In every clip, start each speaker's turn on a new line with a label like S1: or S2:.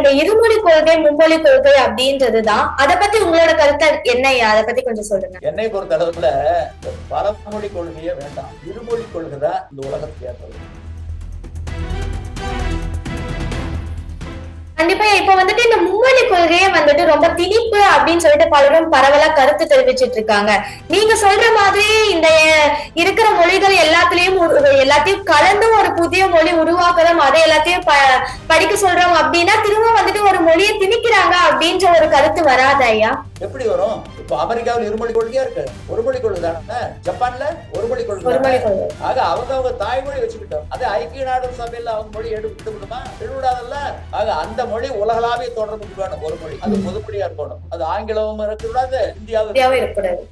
S1: இந்த இருமொழி கொள்கை மும்மொழி கொள்கை அப்படின்றதுதான். அத பத்தி உங்களோட கருத்தை என்னய்யா அத பத்தி கொஞ்சம் சொல்லுங்க.
S2: என்னை பொறுத்த அளவுல பரமொழி கொள்கையே வேண்டாம். இருமொழி கொள்கை தான் இந்த உலகத்துக்கு ஏற்றது.
S1: கண்டிப்பா இப்ப வந்துட்டு இந்த மும்மொழி கொள்கையே வந்துட்டு ரொம்ப திணிப்பு அப்படின்னு சொல்லிட்டு பலரும் பரவலா கருத்து தெரிவிச்சிட்டு இருக்காங்க. நீங்க சொல்ற மாதிரி இந்த இருக்கிற மொழிகள் எல்லாத்துலயும் எல்லாத்தையும் கலந்து புதிய மொழி உருவாக்குறோம் அதை எல்லாத்தையும் படிக்க சொல்றோம் அப்படின்னா திரும்ப வந்துட்டு ஒரு மொழியை திணிக்கிறாங்க அப்படின்ற ஒரு கருத்து வராத ஐயா.
S2: எப்படி வரும்? இப்போ அமெரிக்காவில் இருமொழி கொள்கையா இருக்கு. ஒரு மொழி கொள்கை தானே? ஜப்பான்ல ஒரு மொழி கொள்கை. ஆக அவங்க அவங்க தாய்மொழி வச்சுக்கிட்டோம். அது ஐக்கிய நாடு சபையில அவங்க மொழி எடுத்து விடுமா விடாதல்ல ஆக அந்த மொழி உலகளாவிய தொடர்பு வேணும் ஒரு மொழி. அது பொதுப்படியா இருக்கணும். அது ஆங்கிலமும் இருக்கக்கூடாது இந்தியாவும்
S1: இந்தியாவே இருக்கக்கூடாது.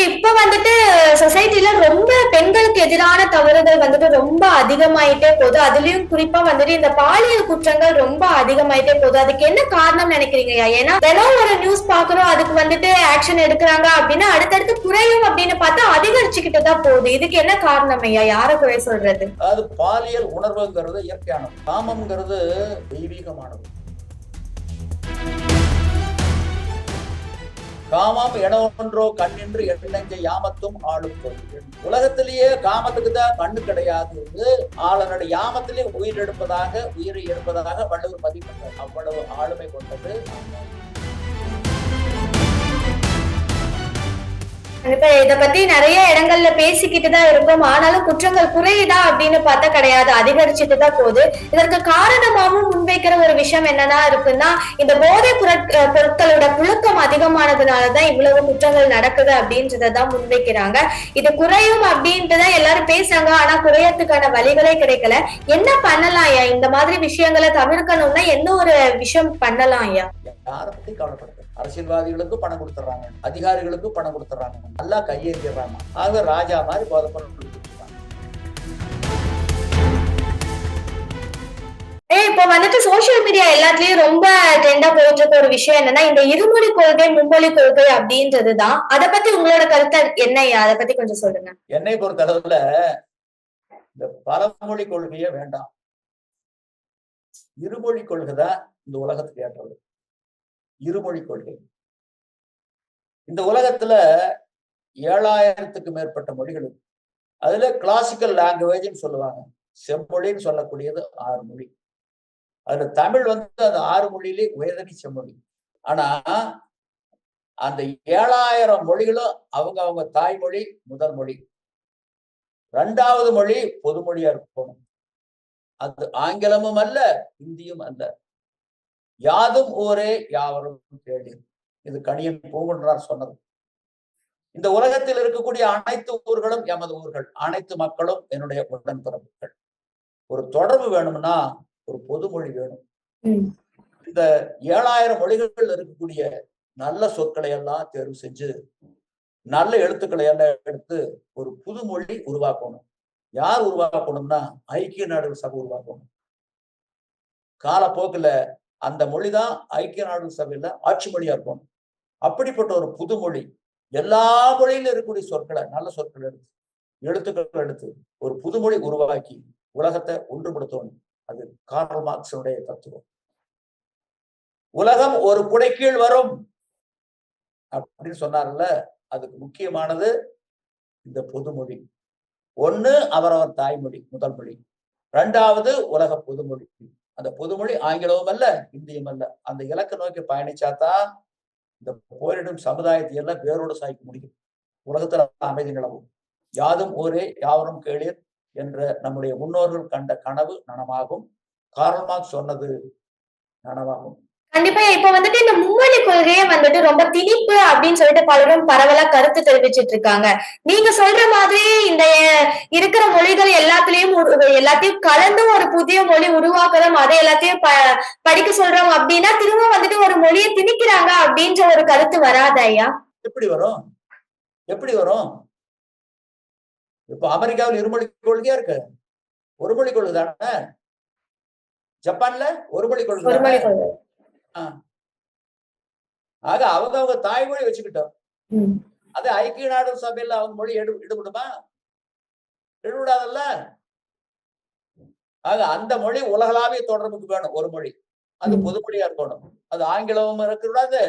S1: இப்ப வந்துட்டு சொசைட்டில ரொம்ப பெண்களுக்கு எதிரான தவறுகள் வந்துட்டு ரொம்ப அதிகமாயிட்டே போகுது. அதுலயும் குறிப்பா வந்துட்டு இந்த பாலியல் குற்றங்கள் ரொம்ப அதிகமாயிட்டே போகுது. அதுக்கு என்ன காரணம் நினைக்கிறீங்க ஐயா? ஏன்னா தினம் ஒரு நியூஸ் பாக்குறோம் அதுக்கு வந்துட்டு ஆக்ஷன் எடுக்கிறாங்க அப்படின்னா அடுத்தடுத்து குறையும் அப்படின்னு பார்த்தா அதிகரிச்சுக்கிட்டு தான் போகுது. இதுக்கு என்ன காரணம் ஐயா? யார குறை சொல்றது?
S2: அது பாலியல் உணர்வுங்கிறது இயற்கையானது. காமம்ங்கிறது தெய்வீகமானது. காமம் என ஒன்றோ கண்ணின்று எண்ணெஞ்ச யாமத்தும் ஆளும் கொள்கிறேன் உலகத்திலேயே காமத்துக்கு தான் கண்ணு கிடையாது. ஆளனோட யாமத்திலே உயிர் எடுப்பதாக உயிரை எடுப்பதாக வள்ளுவர் பதிவு அவ்வளவு ஆளுமை கொண்டது.
S1: இப்ப இத பத்தி நிறைய இடங்கள்ல பேசிக்கிட்டு தான் இருக்கோம். ஆனாலும் குற்றங்கள் குறையுதா அப்படின்னு பார்த்தா கிடையாது. அதிகரிச்சுட்டு தான் போகுது. இதற்கு காரணமாகவும் முன்வைக்கிற ஒரு விஷயம் என்னன்னா இருக்குன்னா இந்த போதை பொருட்- பொருட்களோட புழுக்கம் அதிகமானதுனாலதான் இவ்வளவு குற்றங்கள் நடக்குது அப்படின்றதான் முன்வைக்கிறாங்க இது குறையும் அப்படின்ட்டு தான் எல்லாரும் பேசுறாங்க. ஆனா குறையறதுக்கான வழிகளே கிடைக்கல. என்ன பண்ணலாம் ஐயா? இந்த மாதிரி விஷயங்களை தவிர்க்கணும்னா என்ன ஒரு விஷயம் பண்ணலாம் ஐயா?
S2: யாரை பத்தி கவலைப்படுத்த அரசியல்வாதிகளுக்கும் பணம் கொடுத்துட்றாங்க அதிகாரிகளுக்கும் பணம் கொடுத்துட்றாங்க நல்லா கையேறிடுறாங்க ஆக ராஜா மாதிரி போதை பொருள் கொடுத்துருக்காங்க.
S1: ஏய் இப்ப வந்துட்டு சோசியல் மீடியா எல்லாத்துலயும் ரொம்ப ட்ரெண்டா போயிட்டு இருக்க ஒரு விஷயம் என்னன்னா இந்த இருமொழி கொள்கை மும்மொழி கொள்கை அப்படின்றதுதான். அத பத்தி உங்களோட கருத்தை என்னய்யா அத பத்தி கொஞ்சம் சொல்லுங்க.
S2: என்னை பொறுத்த அளவுல இந்த பரமொழி கொள்கையே வேண்டாம். இருமொழி கொள்கை தான் இந்த உலகத்துக்கு ஏற்றது. இருமொழி கொள்கை. இந்த உலகத்துல ஏழாயிரத்துக்கு மேற்பட்ட மொழிகள் இருக்கு. அதுல கிளாசிக்கல் லாங்குவேஜ்னு சொல்லுவாங்க. செம்மொழின்னு சொல்லக்கூடியது ஆறு மொழி. அதுல தமிழ் வந்து அந்த ஆறு மொழியிலே உயர்தனி செம்மொழி ஆனா அந்த ஏழாயிரம் மொழிகளும் அவங்க அவங்க தாய்மொழி முதல் மொழி ரெண்டாவது மொழி பொதுமொழியா இருக்கணும். அது ஆங்கிலமும் அல்ல இந்தியும் அல்ல. யாதும் ஊரே யாவரும் கேளு இது கணியன் பூங்குன்றார் சொன்னது. இந்த உலகத்தில் இருக்கக்கூடிய அனைத்து ஊர்களும் எமது ஊர்கள். அனைத்து மக்களும் என்னுடைய உடன்பிறப்புகள். ஒரு தொடர்பு வேணும்னா ஒரு பொதுமொழி வேணும். இந்த ஏழாயிரம் மொழிகள் இருக்கக்கூடிய நல்ல சொற்களை எல்லாம் தேர்வு செஞ்சு நல்ல எழுத்துக்களை எல்லாம் எடுத்து ஒரு புது மொழி உருவாக்கணும். யார் உருவாக்கணும்னா ஐக்கிய நாடுகள் சபை உருவாக்கணும். காலப்போக்குல அந்த மொழிதான் ஐக்கிய நாடுகள் சபையில ஆட்சி மொழியா இருக்கும் அப்படிப்பட்ட ஒரு புது மொழி. எல்லா மொழியில இருக்கக்கூடிய சொற்களை நல்ல சொற்கள் எடுத்து எழுத்துக்கள் எடுத்து ஒரு புதுமொழி உருவாக்கி உலகத்தை ஒன்றுபடுத்தணும். அது கார்ல் மார்க்சனுடைய தத்துவம். உலகம் ஒரு குடைக்கீழ் வரும். அப்படின்னு சொன்னார்ல அதுக்கு முக்கியமானது இந்த பொதுமொழி ஒண்ணு அவரவர் தாய்மொழி முதல் மொழி. ரெண்டாவது உலக பொதுமொழி அந்த பொதுமொழி ஆங்கிலமும் அல்ல இந்தியும் அல்ல. அந்த இலக்கை நோக்கி பயணிச்சாதான் இந்த போரிடும் சமுதாயத்தை எல்லாம் வேரோடு சாய்க்க முடியும். உலகத்துல அமைதி நிலவும். யாதும் ஊரே யாவரும் கேளீர் என்ற நம்முடைய முன்னோர்கள் கண்ட கனவு நனமாகும் காரணமாக சொன்னது நனவாகும்.
S1: கண்டிப்பா இப்ப வந்துட்டு இந்த மும்மொழி கொள்கையே வந்துட்டு ரொம்ப திணிப்பு அப்படின்னு சொல்லிட்டு பலரும் பரவலா கருத்து தெரிவிச்சிட்டு இருக்காங்க. நீங்க சொல்ற மாதிரி இந்த இருக்கிற மொழிகள் எல்லாத்துலயும் எல்லாத்தையும் கலந்து ஒரு புதிய மொழி உருவாக்குறோம் அதை எல்லாத்தையும் படிக்க சொல்றோம் அப்படின்னா திரும்ப வந்துட்டு ஒரு மொழியை திணிக்கிறாங்க அப்படின்ற ஒரு கருத்து வராத ஐயா.
S2: எப்படி வரும்? எப்படி வரும்? இப்போ அமெரிக்காவில் இருமொழி கொள்கையா இருக்கு? ஒரு மொழி கொள்கை தானே ஜப்பான்ல ஒரு மொழி கொள்கை. ஆக அவங்க அவங்க தாய்மொழி வச்சுக்கிட்டோம். அது ஐக்கிய நாடு சபையில அவங்க மொழி எடு எடுபடுமா எடுபடாதல்ல ஆக அந்த மொழி உலகளாவிய தொடர்புக்கு வேணும் ஒரு மொழி. அது. பொதுமொழியா இருக்கணும். அது ஆங்கிலமும் இருக்கக்கூடாது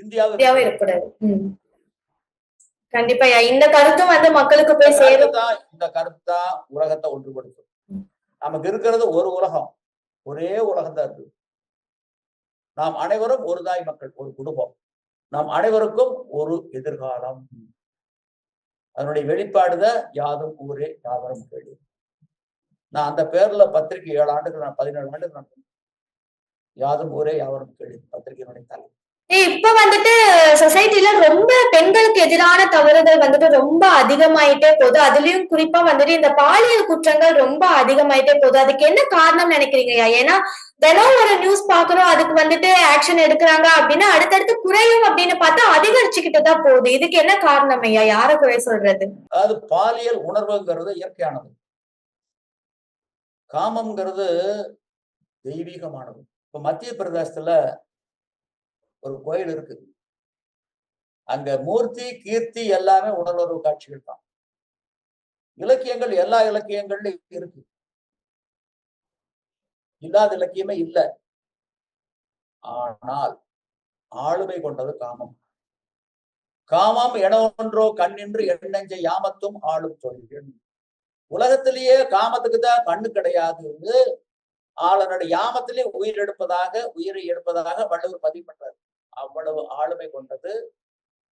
S2: இந்தியாவும்
S1: இருக்கக்கூடாது. கண்டிப்பா இந்த கருத்தும் வந்து மக்களுக்கு போய் சேரும்.
S2: தான் இந்த கருத்து தான் உலகத்தை ஒன்றுபடுத்தும். நமக்கு இருக்கிறது ஒரு உலகம். ஒரே உலகம் தான் இருக்கு நாம் அனைவரும் ஒரு தாய் மக்கள் ஒரு குடும்பம். நாம் அனைவருக்கும் ஒரு எதிர்காலம். அதனுடைய வெளிப்பாடுதான் யாதும் ஊரே யாவரும் கேடு. நான் அந்த பேர்ல பத்திரிகை ஏழு ஆண்டுகள் நான் பதினேழு ஆண்டுகள் நான் யாதும் ஊரே யாவரும் கேடு. பத்திரிகையினுடைய
S1: தலைவர் இப்ப வந்துட்டு சொசைட்டில ரொம்ப பெண்களுக்கு எதிரான தவறுகள் வந்துட்டு ரொம்ப அதிகமாயிட்டே போகுது. அதுலயும் குறிப்பா வந்துட்டு இந்த பாலியல் குற்றங்கள் ரொம்ப அதிகமாயிட்டே போகுது. அதுக்கு என்ன காரணம் நினைக்கிறீங்கய்யா ஏன்னா தினம் ஒரு நியூஸ் பாக்குறோம் அதுக்கு வந்துட்டு ஆக்ஷன் எடுக்கிறாங்க அப்படின்னா அடுத்தடுத்து குறையும் அப்படின்னு பார்த்தா அதிகரிச்சுக்கிட்டு தான் போகுது. இதுக்கு என்ன காரணம் ஐயா? யார குறை சொல்றது?
S2: அதாவது பாலியல் உணர்வுங்கிறது இயற்கையானது. காமம்ங்கிறது தெய்வீகமானது. இப்ப மத்திய பிரதேசத்துல ஒரு கோயில் இருக்கு. அங்க மூர்த்தி கீர்த்தி எல்லாமே உணர்வு காட்சிகள் தான். இலக்கியங்கள் எல்லா இலக்கியங்கள்லயும் இருக்கு. இல்லாத இலக்கியமே இல்லை. ஆனால் ஆளுமை கொண்டது காமம். காமம் என ஒன்றோ கண்ணின்று எண்ணெஞ்ச யாமத்தும் ஆளும் தொழில் உலகத்திலேயே காமத்துக்கு தான் கண்ணு கிடையாது. ஆளனுடைய யாமத்திலே உயிர் எடுப்பதாக உயிரை எடுப்பதாக வள்ளுவர் பதிவு பண்றாரு. அவ்வளவு ஆளுமை கொண்டது.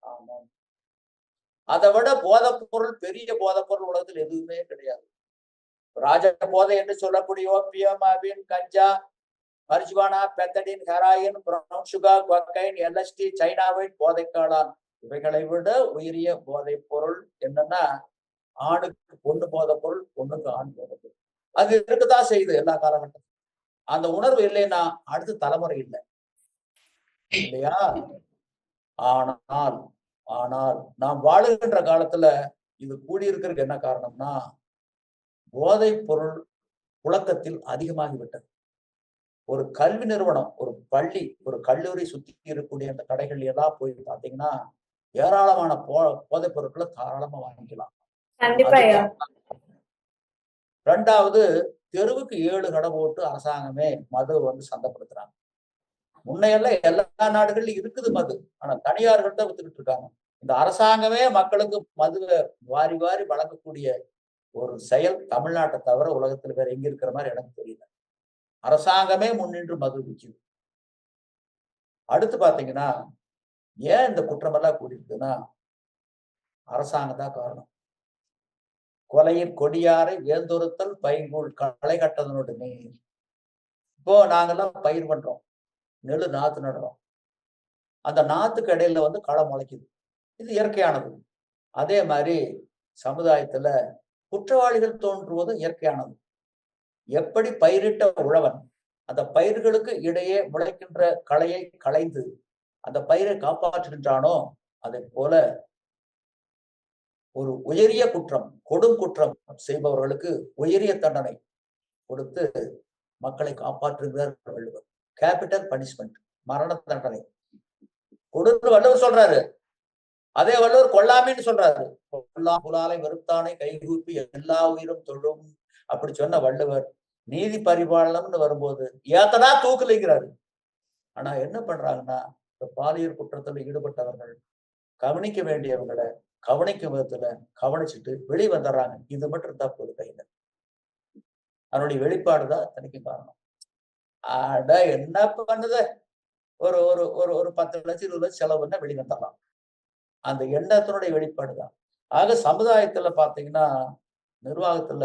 S2: ஆமாம். அதை விட போதைப் பொருள் பெரிய போதைப் பொருள் உலகத்தில் எதுவுமே கிடையாது. ராஜ போதை என்று சொல்லக்கூடிய ஓப்பியம் அபின் கஞ்சா marijuana pethidine heroin brown sugar cocaine LSD சைனாவின் போதைக்காளான். இவைகளை விட உயரிய போதைப் பொருள் என்னன்னா ஆணுக்கு பொண்ணு போதைப் பொருள் பொண்ணுக்கு ஆண் போதைப் பொருள் அது இருக்குதான் செய்யுது எல்லா காலகட்டத்திலும். அந்த உணர்வு இல்லைன்னா அடுத்த தலைமுறை இல்லை. இல்லையா? ஆனால் ஆனால் நாம் வாழுகின்ற காலத்துல இது கூடியிருக்கிறதுக்கு என்ன காரணம்னா போதைப் பொருள் புழக்கத்தில் அதிகமாகிவிட்டது. ஒரு கல்வி நிறுவனம் ஒரு பள்ளி ஒரு கல்லூரி சுத்தி இருக்கக்கூடிய அந்த கடைகள் எல்லாம் போய் பார்த்தீங்கன்னா ஏராளமான போ போதைப் பொருட்களை தாராளமா வாங்கிக்கலாம். ரெண்டாவது தெருவுக்கு ஏழு கடை போட்டு அரசாங்கமே மது வந்து சந்தைப்படுத்துறாங்க. முன்னையெல்லாம் எல்லா நாடுகள்லயும் இருக்குது மது. ஆனா தனியார்கள் தான் வித்துக்கிட்டு இருக்காங்க. இந்த அரசாங்கமே மக்களுக்கு மதுவை வாரி வாரி வழங்கக்கூடிய ஒரு செயல் தமிழ்நாட்டை தவிர உலகத்துல வேற எங்க இருக்கிற மாதிரி எனக்கு தெரியல. அரசாங்கமே முன்னின்று மது விற்குது அடுத்து பாத்தீங்கன்னா ஏன் இந்த குற்றமெல்லாம் கூடியிருக்குன்னா அரசாங்கம் தான் காரணம். கொலையின் கொடியாரை வேந்தொருத்தல் பைங்கூழ் களை கட்டதனோடு நீர் இப்போ நாங்கெல்லாம் பயிர் பண்றோம். நெல் நாத்து நடுறோம். அந்த நாத்துக்கு இடையில வந்து களை முளைக்குது. இது இயற்கையானது. அதே மாதிரி சமுதாயத்துல குற்றவாளிகள் தோன்றுவதும் இயற்கையானது. எப்படி பயிரிட்ட உழவன் அந்த பயிர்களுக்கு இடையே முளைக்கின்ற களையை களைந்து அந்த பயிரை காப்பாற்றுகின்றானோ அதை போல ஒரு உயரிய குற்றம் கொடும் குற்றம் செய்பவர்களுக்கு உயரிய தண்டனை கொடுத்து மக்களை காப்பாற்றுகிறார் வள்ளுவர். கேபிட்டல் பனிஷ்மெண்ட் மரண தண்டனை. கொடுத்து வள்ளுவர் சொல்றாரு. அதே வள்ளுவர் கொல்லாமின்னு சொல்றாரு. கொல்லா புலாலை வெறுத்தானை கைகூப்பி எல்லா உயிரும் தொழும் அப்படி சொன்ன வள்ளுவர். நீதி பரிபாலனம்னு வரும்போது ஏத்தனா தூக்கலைங்கிறாரு ஆனா என்ன பண்றாங்கன்னா இந்த பாலியல் குற்றத்துல ஈடுபட்டவர்கள் கவனிக்க வேண்டியவங்களை கவனிக்கும் விதத்துல கவனிச்சுட்டு வெளியே வந்துடுறாங்க இது மட்டும் தான் போது கையில. அதனுடைய வெளிப்பாடுதான் தனிக்கு காரணம். அட என்ன பண்ணுது? ஒரு ஒரு ஒரு ஒரு பத்து லட்சம் இருபது லட்சம் செலவு பண்ணா வெளியே வந்துடலாம். அந்த எண்ணத்தினுடைய வெளிப்பாடுதான். ஆக சமுதாயத்துல பாத்தீங்கன்னா நிர்வாகத்துல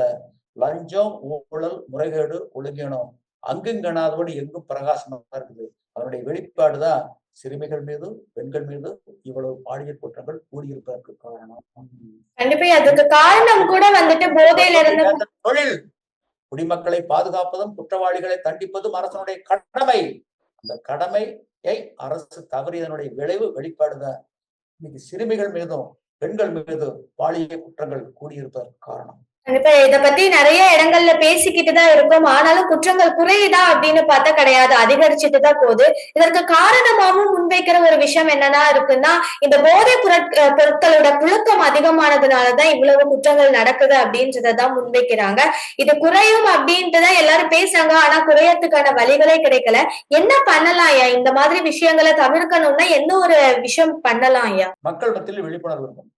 S2: லஞ்சம் ஊழல் முறைகேடு ஒழுங்கீனம் அங்குங்கனாதபடி எங்கும் பிரகாசமா இருக்குது. அதனுடைய வெளிப்பாடுதான் சிறுமிகள் மீதும் பெண்கள் மீதும் இவ்வளவு பாலியல் குற்றங்கள் கூடியிருப்பதற்கு காரணம்.
S1: கண்டிப்பா அதுக்கு காரணம் கூட வந்துட்டு போதையில இருந்து
S2: தொழில். குடிமக்களை பாதுகாப்பதும் குற்றவாளிகளை தண்டிப்பதும் அரசனுடைய கடமை. அந்த கடமையை அரசு தவறியதனுடைய விளைவு வெளிப்பாடுதான் இன்னைக்கு சிறுமிகள் மீதும் பெண்கள் மீதும் பாலியல் குற்றங்கள் கூடியிருப்பதற்கு காரணம்.
S1: இப்ப இத பத்தி நிறைய இடங்கள்ல பேசிக்கிட்டு தான் இருக்கோம். ஆனாலும் குற்றங்கள் குறையுதா அப்படின்னு பார்த்தா கிடையாது. அதிகரிச்சுட்டு தான் போகுது. இதற்கு காரணமாகவும் முன்வைக்கிற ஒரு விஷயம் என்னன்னா இருக்குன்னா இந்த போதை பொருட்களோட புழக்கம் அதிகமானதுனாலதான் இவ்வளவு குற்றங்கள் நடக்குது அப்படின்றதான் முன்வைக்கிறாங்க இது குறையும் அப்படின்ட்டு தான் எல்லாரும் பேசுறாங்க. ஆனா குறையறதுக்கான வழிகளே கிடைக்கல. என்ன பண்ணலாம் ஐயா? இந்த மாதிரி விஷயங்களை தவிர்க்கணும்னா என்ன ஒரு விஷயம் பண்ணலாம் ஐயா?
S2: மக்கள் மத்தியில் விழிப்புணர்வு இருக்கும்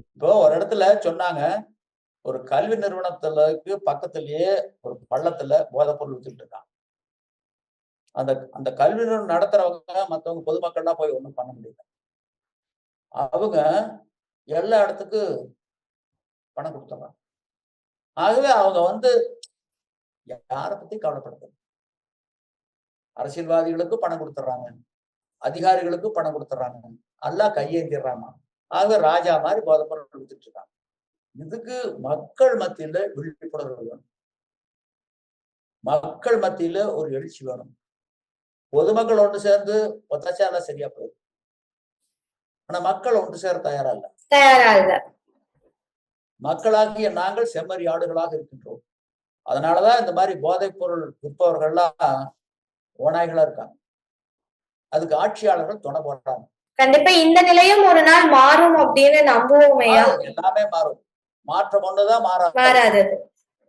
S2: இப்போ ஒரு இடத்துல சொன்னாங்க ஒரு கல்வி நிறுவனத்துலக்கு பக்கத்திலேயே ஒரு பள்ளத்துல போதைப் பொருள் வச்சுட்டு இருக்காங்க. அந்த அந்த கல்வி நிறுவனம் நடத்துறவங்க மத்தவங்க பொதுமக்கள்லாம் போய் ஒண்ணும் பண்ண முடியல. அவங்க எல்லா இடத்துக்கு பணம் கொடுத்துறாங்க ஆகவே அவங்க வந்து யாரை பத்தி கவலைப்படுறது? அரசியல்வாதிகளுக்கும் பணம் கொடுத்துட்றாங்க. அதிகாரிகளுக்கும் பணம் கொடுத்துட்றாங்க. எல்லாம் கையேந்திடுறாங்க. ஆக ராஜா மாதிரி போதைப்பொருள் கொடுத்துட்டு இருக்காங்க இதுக்கு மக்கள் மத்தியில விழிப்புணர்வு வேணும். மக்கள் மத்தியில ஒரு எழுச்சி வேணும். பொதுமக்கள் ஒன்று சேர்ந்து ஒத்தாச்சாலாம் சரியா போயிடும். ஆனா மக்கள் ஒன்று சேர தயாரா இல்ல.
S1: தயாரா இல்ல.
S2: மக்களாகிய நாங்கள் செம்மறி ஆடுகளாக இருக்கின்றோம். அதனாலதான் இந்த மாதிரி போதைப் பொருள் விற்பவர்கள்லாம் ஓநாய்களா இருக்காங்க. அதுக்கு ஆட்சியாளர்கள் துணை போடுறாங்க.
S1: கண்டிப்பா இந்த நிலையும் ஒரு நாள் மாறும் அப்படின்னு நம்புவோம்
S2: எல்லாமே மாறும். மாற்றம் ஒண்ணுதான் மாறாது.
S1: மாறாது.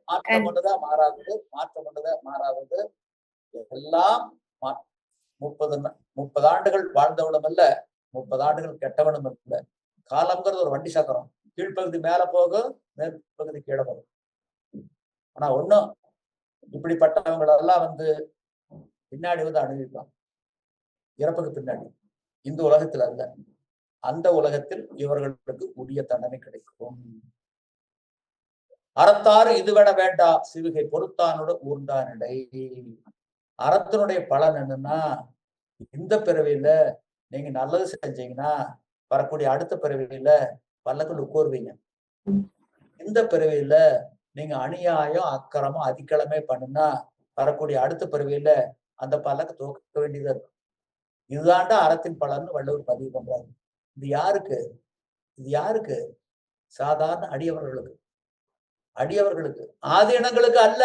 S2: மாற்றம் ஒண்ணுதான் மாறாதது மாற்றம் ஒண்ணுதான் மாறாதது எல்லாம் முப்பது முப்பது ஆண்டுகள் வாழ்ந்தவனும் அல்ல முப்பது ஆண்டுகள் கெட்டவனும் இல்ல காலம்ங்கிறது ஒரு வண்டி சக்கரம். கீழ்ப்பகுதி மேல போகும் மேற்பகுதி கீழே வரும் ஆனா ஒண்ணும் இப்படிப்பட்டவங்களெல்லாம் வந்து பின்னாடி வந்து அனுபவிப்பாங்க இறப்புக்கு பின்னாடி. இந்த உலகத்தில் அல்ல. அந்த உலகத்தில் இவர்களுக்கு உரிய தண்டனை கிடைக்கும். அறத்தாறு இதுவென வேண்டா சிவிகை பொறுத்தானோட ஊர்ந்தானிடை அறத்தினுடைய பலன் என்னன்னா இந்த பிறவியில நீங்க நல்லது செஞ்சீங்கன்னா வரக்கூடிய அடுத்த பிறவியில பல்லக்கில் உட்கோருவீங்க. இந்த பிறவியில நீங்க அநியாயம் அக்கிரமம் அதிக்கிழமை பண்ணுனா வரக்கூடிய அடுத்த பிறவியில அந்த பல்லக்கு தோக்க வேண்டியதா இருக்கும். இதுதாண்டா அறத்தின் பலன்னு வள்ளுவர் பதிவு பண்றாரு. இது யாருக்கு? இது யாருக்கு? சாதாரண அடியவர்களுக்கு. அடியவர்களுக்கு. ஆதீனங்களுக்கு அல்ல.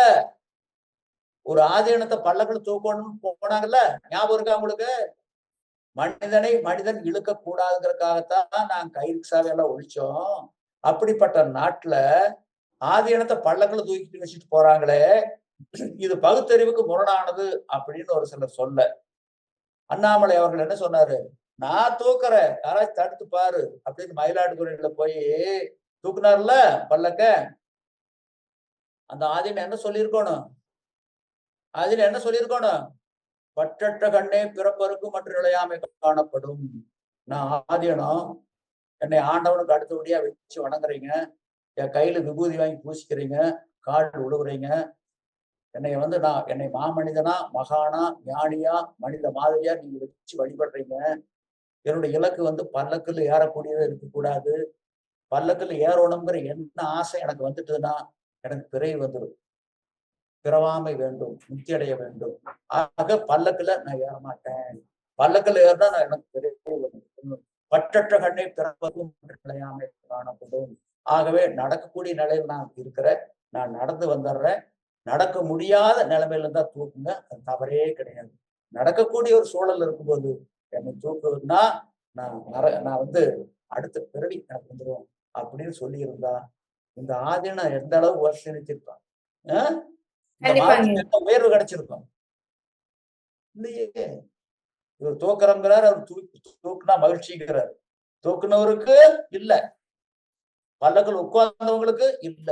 S2: ஒரு ஆதீனத்தை பல்லக்கள் தூக்கணும்னு போனாங்கல்ல? ஞாபகம் இருக்கா உங்களுக்கு? மனிதனை மனிதன் இழுக்க கூடாதுங்கிறதுக்காகத்தான் நான் கயிறு சாவையெல்லாம் ஒழிச்சோம். அப்படிப்பட்ட நாட்டுல ஆதீனத்தை பல்லக்கில் தூக்கிட்டு வச்சுட்டு போறாங்களே. இது பகுத்தறிவுக்கு முரணானது அப்படின்னு ஒரு சிலர் சொல்ல. அண்ணாமலை அவர்கள் என்ன சொன்னாரு? நான் தூக்குறேன். யாராச்சும் தடுத்து பாரு. அப்படின்னு மயிலாடுதுறையில போய் தூக்குனார்ல பல்லக்க? அந்த ஆதீனம் என்ன சொல்லியிருக்கணும்? அதில் என்ன சொல்லியிருக்கணும்? பற்றற்ற கண்ணே பிறப்பருக்கு மற்ற நிலையாமை காணப்படும். நான் ஆதினம் என்னை ஆண்டவனுக்கு அடுத்தபடியா வச்சு வணங்குறீங்க. என் கையில விபூதி வாங்கி பூசிக்கிறீங்க. கால் விழுவுறீங்க என்னை வந்து நான் என்னை மாமனிதனா மகானா ஞானியா மனித மாதிரியா நீங்க வச்சு வழிபடுறீங்க. என்னுடைய இலக்கு வந்து பல்லக்கில் ஏறக்கூடியது இருக்கக்கூடாது. பல்லக்கில் ஏறணுங்கிற என்ன ஆசை எனக்கு வந்துட்டுதுன்னா எனக்கு பிறை வந்துடும் பிறவாமை வேண்டும் முக்தி அடைய வேண்டும். ஆக பல்லக்கில் நான் ஏற மாட்டேன் பல்லக்கில் ஏறினா நான் எனக்கு பிறை வந்துடும் பற்றற்ற கண்ணை பிறப்பதும் நிலையாமை காணப்படும். ஆகவே நடக்கக்கூடிய நிலையில் நான் இருக்கிறேன். நான் நடந்து வந்துடுறேன் நடக்க முடியாத நிலைமையில இருந்தா தூக்குங்க. அது தவறே கிடையாது. நடக்கக்கூடிய ஒரு சூழல் இருக்கும்போது என்னை தூக்குவதுன்னா நான் நர நான் வந்து அடுத்த பிறவி எனக்கு வந்துடும் அப்படின்னு சொல்லியிருந்தா இந்த ஆதீனம் எந்த அளவு வருஷனிச்சிருப்பான் உயர்வு கிடைச்சிருக்கும்? இல்லையே. இவர் தூக்குறங்கிறார் அவர் தூக்கி தூக்குனா மகிழ்ச்சிங்கிறார். தூக்குனவருக்கு இல்ல. பல்லக்கள் உட்கார்ந்தவங்களுக்கு இல்ல.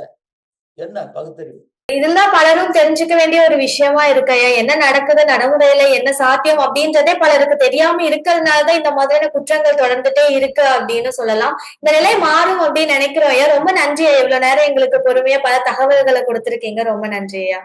S2: என்ன பகுத்தறிவு?
S1: இதெல்லாம் பலரும் தெரிஞ்சுக்க வேண்டிய ஒரு விஷயமா இருக்கையா என்ன நடக்குது நடைமுறையில என்ன சாத்தியம் அப்படின்றதே பலருக்கு தெரியாம இருக்கிறதுனாலதான் இந்த மாதிரியான குற்றங்கள் தொடர்ந்துட்டே இருக்கு அப்படின்னு சொல்லலாம். இந்த நிலை மாறும் அப்படின்னு நினைக்கிறோம். ஐயா ரொம்ப நன்றி இவ்வளவு நேரம் எங்களுக்கு பொறுமையா பல தகவல்களை கொடுத்திருக்கீங்க. ரொம்ப நன்றி ஐயா.